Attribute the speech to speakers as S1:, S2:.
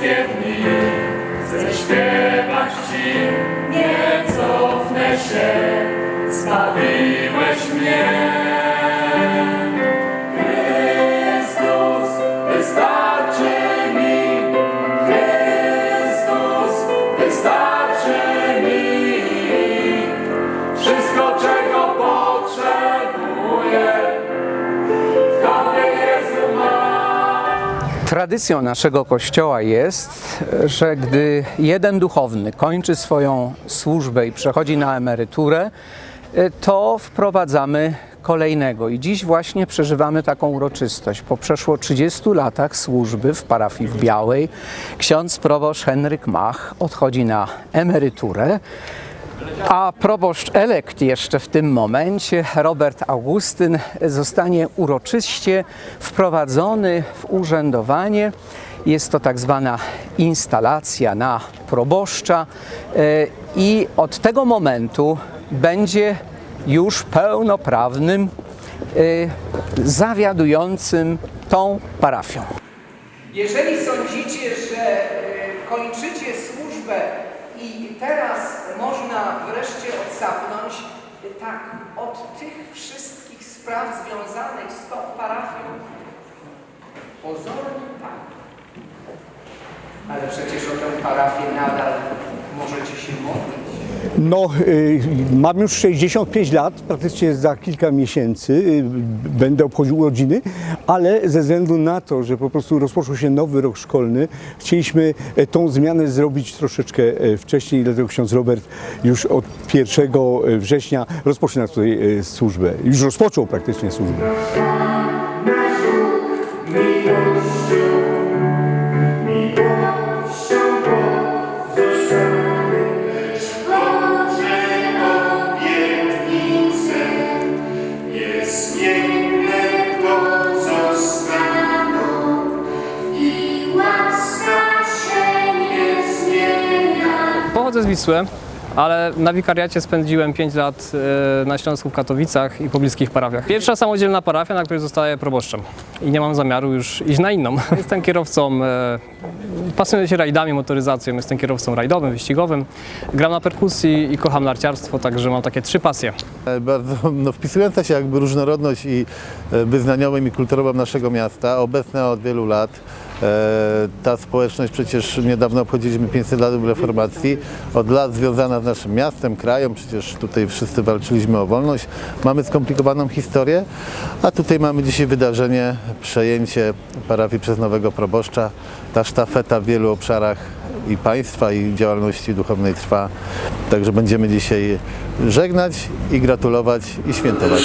S1: wszystkie dni chcę śpiewać Ci, nie cofnę się, zbawiłeś mnie.
S2: Tradycją naszego kościoła jest, że gdy jeden duchowny kończy swoją służbę i przechodzi na emeryturę, y, to wprowadzamy kolejnego. I dziś właśnie przeżywamy taką uroczystość. Po przeszło 30 latach służby w parafii w Białej ksiądz proboszcz Henryk Mach odchodzi na emeryturę. A proboszcz elekt jeszcze w tym momencie, Robert Augustyn, zostanie uroczyście wprowadzony w urzędowanie. Jest to tak zwana instalacja na proboszcza e, i od tego momentu będzie już pełnoprawnym e, zawiadującym tą parafią. Jeżeli sądzicie, że e, kończycie służbę i teraz można wreszcie odsapnąć, tak, od tych wszystkich spraw związanych z tą parafią, pozornie tak. Ale przecież o tę parafię nadal możecie się modlić.
S3: No, y, mam już 65 lat, praktycznie za kilka miesięcy y, będę obchodził urodziny, ale ze względu na to, że po prostu rozpoczął się nowy rok szkolny, chcieliśmy e, tą zmianę zrobić troszeczkę e, wcześniej, dlatego ksiądz Robert już od 1 września rozpoczyna tutaj e, służbę. Już rozpoczął praktycznie służbę.
S4: Pochodzę z Wisły, ale na wikariacie spędziłem 5 lat e, na Śląsku w Katowicach i pobliskich parafiach. Pierwsza samodzielna parafia, na której zostaję proboszczem i nie mam zamiaru już iść na inną. Jestem kierowcą, e, pasjonuję się rajdami, motoryzacją, jestem kierowcą rajdowym, wyścigowym, gram na perkusji i kocham narciarstwo, także mam takie trzy pasje.
S5: E, Bardzo no, wpisująca się jakby różnorodność i wyznaniową i kulturową naszego miasta, obecna od wielu lat. E, Ta społeczność przecież niedawno obchodziliśmy 500 lat reformacji, od lat związana z naszym miastem, krajem, przecież tutaj wszyscy walczyliśmy o wolność. Mamy skomplikowaną historię, a tutaj mamy dzisiaj wydarzenie, przejęcie parafii przez nowego proboszcza. Ta sztafeta w wielu obszarach i państwa, i działalności duchownej trwa. Także będziemy dzisiaj żegnać i gratulować i świętować.